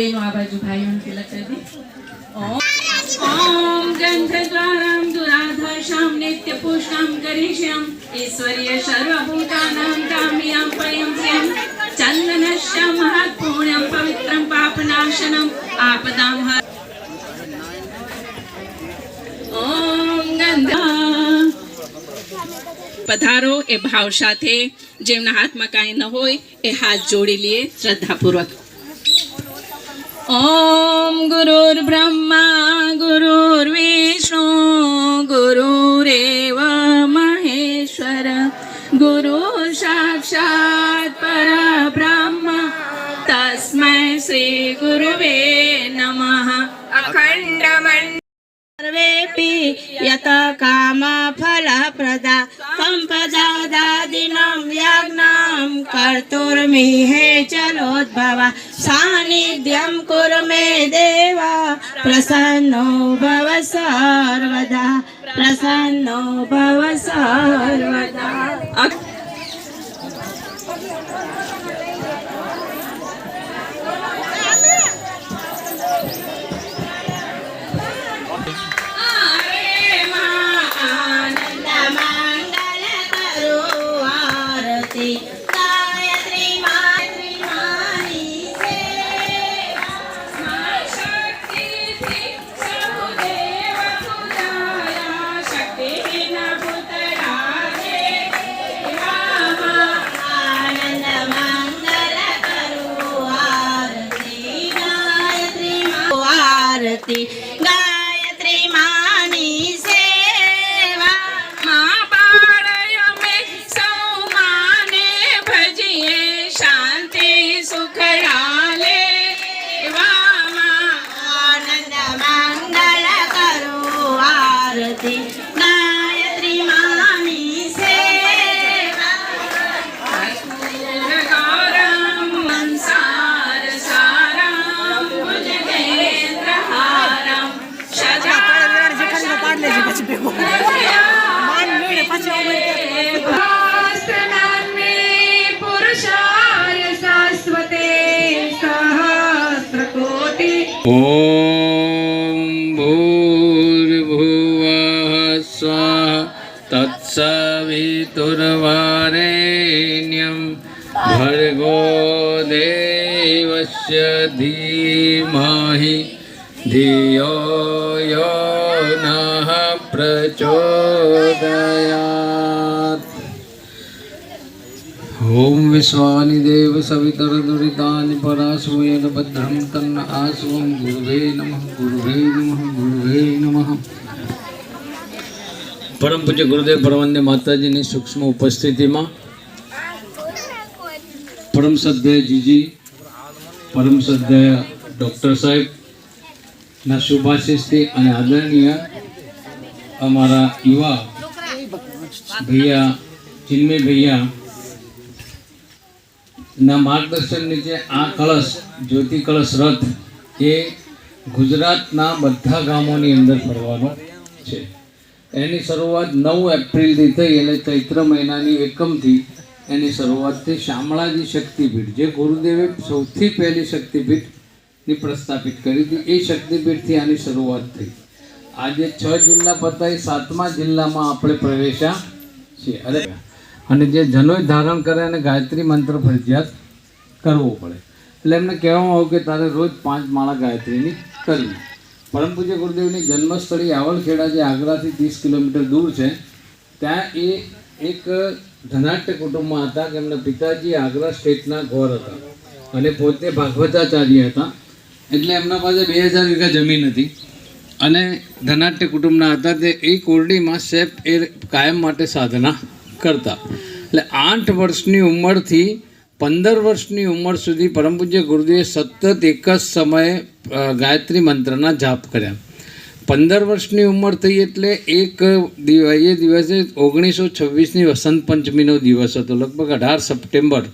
બેનો આ બાજુ ભાઈઓને દે. ઓમ ઓમ ગંધદ્વારામ દુરાધર્ષામ નિત્યપુષ્ણામ કરીષ્યામ. ઈશ્વરીય સર્વભૂતાનામ કામ્યામ પયં પ્રિયં ચંદનસ્ય મહત્ પુણ્યમ પવિત્રમ પાપનાશનમ આપદામ હર. ઓમ ગંધા. પધારો એ ભાવ સાથે. જેમના હાથમાં કાંઈ ન હોય, એ હાથ જોડી લઈએ શ્રદ્ધાપૂર્વક. ॐ गुरुर्ब्रह्मा गुरुर्विष्णु गुरुरेव महेश्वर गुरु साक्षात् परब्रह्म तस्मै श्रीगुरुवे नमः अखण्डमण्ड सर्वेऽपि यतः कामफलप्रदा सम्पदादिनं व्याघ्नां कर्तुर्मिहे चलोद्भवः સાનિધ્યમ કુરમે દેવા. પ્રસન્નો ભવ સર્વદા. પ્રસન્નો ભવ સર્વદા. Namaste. ॐ भूर्भुवः स्वः तत्सवितुर्वरेण्यं भर्गो देवस्य धीमहि धियो यो नः प्रचोदयात् ॐ विश्वानि देव सवितरदुरितानि पराशुयेन भद्रं तन्न आशुवं गुरुवे नमः गुरुवे नमः गुरुवे नमः પરમ પૂજ્ય ગુરુદેવ પરવંદે માતાજીની સૂક્ષ્મ ઉપસ્થિતિમાં પરમ શ્રદ્ધેય જીજી પરમ શ્રદ્ધેય ડૉક્ટર સાહેબના શુભાશીષથી અને આદરણીય અમારા યુવા ભૈયા ચિન્મય ભૈયા ના માર્ગદર્શન નીચે આ કળશ, જ્યોતિ કળશ રથ એ ગુજરાતના બધા ગામોની અંદર ફરવાનો છે. એની શરૂઆત નવ એપ્રિલથી થઈ એટલે ચૈત્ર મહિનાની એકમથી એની શરૂઆતથી શામળાજી શક્તિપીઠ, જે ગુરુદેવે સૌથી પહેલી શક્તિપીઠની પ્રસ્થાપિત કરી હતી. એ શક્તિપીઠથી આની શરૂઆત થઈ. આજે છ જિલ્લા પતાઈ સાતમા જિલ્લામાં આપણે પ્રવેશ્યા છીએ. અરે અને જે જનોય ધારણ કરે અને ગાયત્રી મંત્ર ફરજિયાત કરવો પડે. એટલે એમને કહેવામાં આવ્યું કે તારે રોજ પાંચ માળા ગાયત્રીની કરવી. પરમ પૂજ્ય ગુરુદેવની જન્મસ્થળી આવલખેડા, જે આગ્રાથી ત્રીસ કિલોમીટર દૂર છે, ત્યાં એ એક ધનાટ્ય કુટુંબમાં હતા કે એમના પિતાજી આગ્રા સ્ટેટના ઘોર હતા. અને પોતે ભાગવતાચાર્ય હતા. એટલે એમના પાસે બે હજાર વીઘા જમીન હતી. અને ધનાટ્ય કુટુંબના હતા તે એ કોરડીમાં સેફ એ કાયમ માટે સાધના કરતા. એટલે આઠ વર્ષની ઉંમરથી પંદર વર્ષની ઉંમર સુધી પરમ પૂજ્ય ગુરુદેવે સતત એક જ સમયે ગાયત્રી મંત્રના જાપ કર્યા. પંદર વર્ષની ઉંમર થઈ એટલે એક એ દિવસે ઓગણીસો છવ્વીસની વસંત પંચમીનો દિવસ હતો, લગભગ અઢાર સપ્ટેમ્બર.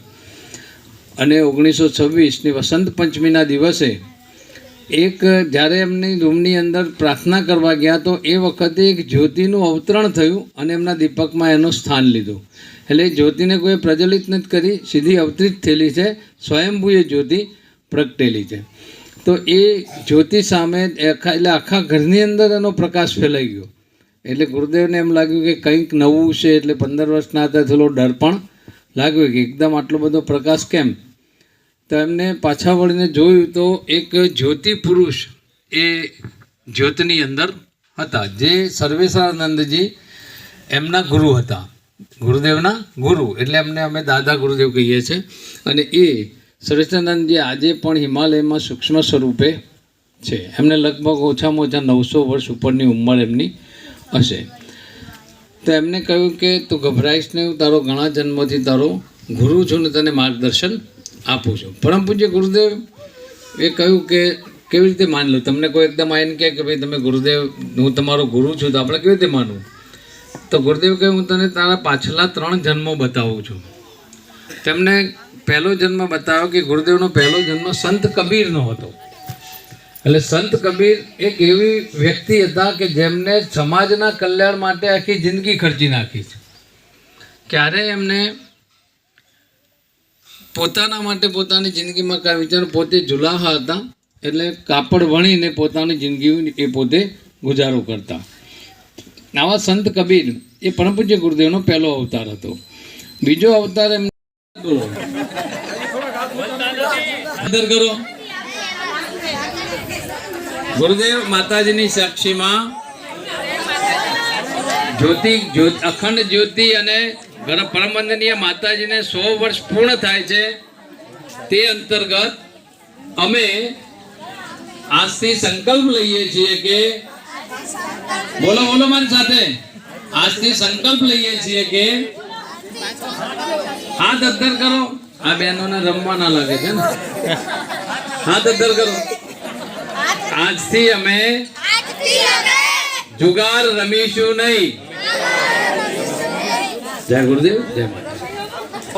અને ઓગણીસો છવ્વીસની વસંત પંચમીના દિવસે એક જ્યારે એમની રૂમની અંદર પ્રાર્થના કરવા ગયા તો એ વખતે એક જ્યોતિનું અવતરણ થયું અને એમના દીપકમાં એનું સ્થાન લીધું. એટલે જ્યોતિને કોઈ પ્રજ્વલિત નથી કરી, સીધી અવતરિત થયેલી છે, સ્વયંભૂએ જ્યોતિ પ્રગટેલી છે. તો એ જ્યોતિ સામે આખા, એટલે આખા ઘરની અંદર એનો પ્રકાશ ફેલાઈ ગયો. એટલે ગુરુદેવને એમ લાગ્યું કે કંઈક નવું છે, એટલે પંદર વર્ષના હતા થોડો ડર પણ લાગ્યો કે એકદમ આટલો બધો પ્રકાશ કેમ? તો એમને પાછા વળીને જોયું તો એક જ્યોતિ પુરુષ એ જ્યોતની અંદર હતા, જે સર્વેશ્વરાનંદજી એમના ગુરુ હતા, ગુરુદેવના ગુરુ. એટલે એમને અમે દાદા ગુરુદેવ કહીએ છીએ. અને એ સર્વેશ્વરાનંદજી આજે પણ હિમાલયમાં સૂક્ષ્મ સ્વરૂપે છે. એમને લગભગ ઓછામાં ઓછા નવસો વર્ષ ઉપરની ઉંમર એમની હશે. તો એમને કહ્યું કે, તું ગભરાઈશ નહીં, તારો ઘણા જન્મથી તારો ગુરુ છું ને તને માર્ગદર્શન આપું છું. પરમ પૂજ્ય ગુરુદેવ, એ કહ્યું કે કેવી રીતે માની લો? તમને કોઈ એકદમ આવીને કહે કે ભાઈ તમે ગુરુદેવ, હું તમારો ગુરુ છું, તો આપણે કેવી રીતે માનવું? તો ગુરુદેવ કહે, હું તને તારા પાછલા ત્રણ જન્મો બતાવું છું. તેમને પહેલો જન્મ બતાવ્યો કે ગુરુદેવનો પહેલો જન્મ સંત કબીરનો હતો. એટલે સંત કબીર એક એવી વ્યક્તિ હતા કે જેમને સમાજના કલ્યાણ માટે આખી જિંદગી ખર્ચી નાખી છે. ક્યારે એમને પોતાના માટે પોતાની જિંદગીમાં કાંઈ વિચાર પોતે જુલાહા હતા, એટલે કાપડ વણીને પોતાની જિંદગી એ પોતે ગુજારો કરતા. આવા સંત કબીર, એ પરમ ગુરુદેવનો પહેલો અવતાર હતો. બીજો અવતાર એમ આદર કરો. ગુરુદેવ માતાજીની સાક્ષીમાં જ્યોત, અખંડ જ્યોતિ અને ગર- પરમવંદનીય માતાજીને સો વર્ષ પૂર્ણ થાય છે. તે અંતર્ગત અમે આજથી સંકલ્પ લઈએ છીએ કે બોલો બોલો મારી સાથે. આજથી સંકલ્પ લઈએ છીએ કે હાથ અદ્ધર કરો. આ બહેનોને રમવા ના લાગે છે ને. હાથ અદ્ધર કરો. આજથી અમે જુગાર રમીશું નહીં. જય ગુરુદેવ જય માતા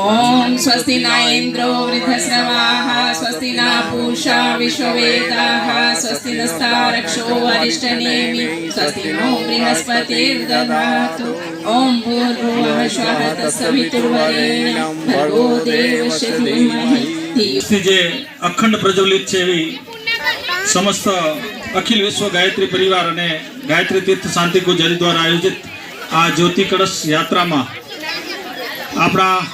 ઓમ સ્વસ્તિ ના ઇન્દ્રો વૃદ્ધશ્રવાહ સ્વસ્તિ ના પૂષા વિશ્વવેદાહ સ્વસ્તિ નસ્તારક્ષો વરિષ્ઠનેમિ સ્વસ્તિ નો બૃહસ્પતિર્દધાતુ ઓમ ભૂર્ભુવઃ શ્વઃ તસ્સવિતુર્વરેણ્ય ભર્ગો દેવસ્ય જે અખંડ પ્રજ્વલિત છે એવી સમસ્ત અખિલ વિશ્વ ગાયત્રી પરિવાર અને ગાયત્રી તીર્થ શાંતિ ગુજરી દ્વારા આયોજિત આ જ્યોતિ કળશ યાત્રામાં આપણા,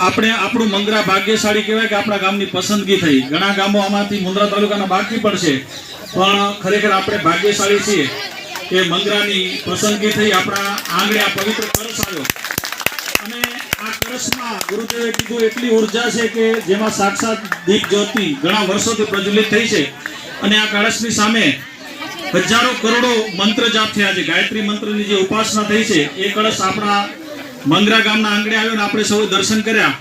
આપણે આપણું મંગરા ભાગ્યશાળી કહેવાય કે આપણા ગામની પસંદગી થઈ. ઘણા ગામો આમાંથી મુન્દ્રા તાલુકાના બાકી પણ છે. પણ ખરેખર આપણે ભાગ્યશાળી છીએ. કે મંગરાની પસંદગી થઈ, આપણા આંગણે આ પવિત્ર કળશ આવ્યો. અને આ કરસમાં ગુરુદેવે કીધું, એટલી ઊર્જા છે કે જેમાં સાક્ષાત દીપ જ્યોતિ ઘણા વર્ષોથી પ્રજ્વલિત થઈ છે. અને આ કળશની સામે હજારો કરોડો મંત્ર જાપ થયા છે. ગાયત્રી મંત્રની જે ઉપાસના થઈ છે, એ કળશ આપણા મંગરા ગામના આંગણે આવ્યો અને આપણે સૌ દર્શન કર્યા.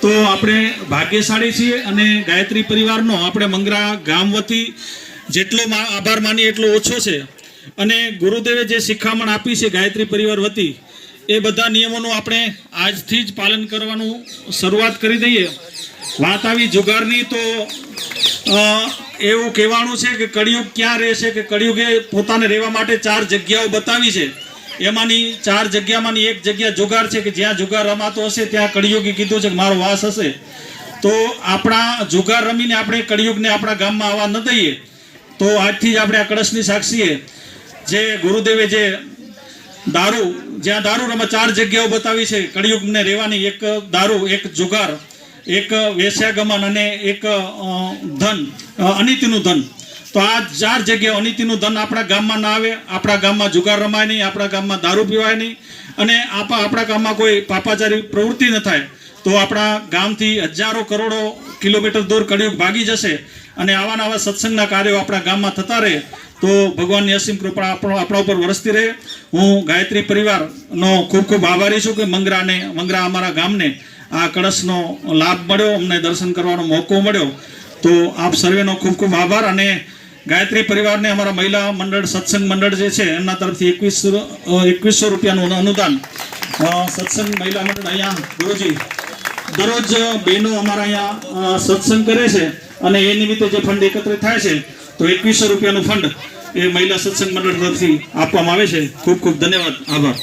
તો આપણે ભાગ્યશાળી છીએ અને ગાયત્રી પરિવારનો આપણે મંગરા ગામ વતી જેટલો આભાર માનીએ એટલો ઓછો છે. અને ગુરુદેવે જે શિખામણ આપી છે ગાયત્રી પરિવાર વતી, એ બધા નિયમોનું આપણે આજથી જ પાલન કરવાનું શરૂઆત કરી દઈએ. વાત આવી જુગારની તો એવું કહેવાનું છે કે કળિયુગ ક્યાં રહેશે કે કળિયુગે પોતાને રહેવા માટે ચાર જગ્યાઓ બતાવી છે. એમાંની ચાર જગ્યામાંની એક જગ્યા જુગાર છે કે જ્યાં જુગાર રમાતો હશે, ત્યાં કળિયુગે કીધું છે કે મારો વાસ હશે. તો આપણા જુગાર રમીને આપણે કળિયુગને આપણા ગામમાં આવવા ન દઈએ. તો આજથી જ આપણે આ કળશની સાક્ષીએ. જે ગુરુદેવે જે દારૂ, જ્યાં દારૂ રમા, ચાર જગ્યાઓ બતાવી છે કળિયુગને રહેવાની. એક દારૂ, એક જુગાર, એક વેશ્યાગમન અને એક ધન અનિતિનું ધન. તો આ ચાર જગ્યાએ અનિતિનું ધન આપણા ગામમાં ના આવે, આપણા ગામમાં જુગાર રમાય નહીં, આપણા ગામમાં દારૂ પીવાય નહીં, અને આપા, આપણા ગામમાં કોઈ પાપાચારી પ્રવૃત્તિ ન થાય, તો આપણા ગામથી હજારો કરોડો કિલોમીટર દૂર કળિયુગ ભાગી જશે અને આવા નવા સત્સંગના કાર્યો આપણા ગામમાં થતા રહે, તો ભગવાનની અસીમ કૃપા આપણો, આપણા ઉપર વરસતી રહે. હું ગાયત્રી પરિવારનો ખૂબ ખૂબ આભારી છું કે મંગરાને, મંગરા અમારા ગામને આ કળશનો લાભ મળ્યો, અમને દર્શન કરવાનો મોકો મળ્યો. તો આપ સર્વેનો ખૂબ ખૂબ આભાર અને ગાયત્રી પરિવારને અમારા મહિલા મંડળ, સત્સંગ મંડળ જે છે, એમના તરફથી એકવીસો એકવીસો રૂપિયાનું અનુદાન સત્સંગ મહિલા મંડળ અહીંયા ગુરુજી દરરોજ બહેનો અમારા અહીંયા સત્સંગ કરે છે અને એ નિમિત્તે જે ફંડ એકત્રિત થાય છે, તો એકવીસો રૂપિયાનું ફંડ એ મહિલા સત્સંગ મંડળ તરફથી આપવામાં આવે છે. ખૂબ ખૂબ ધન્યવાદ. આભાર.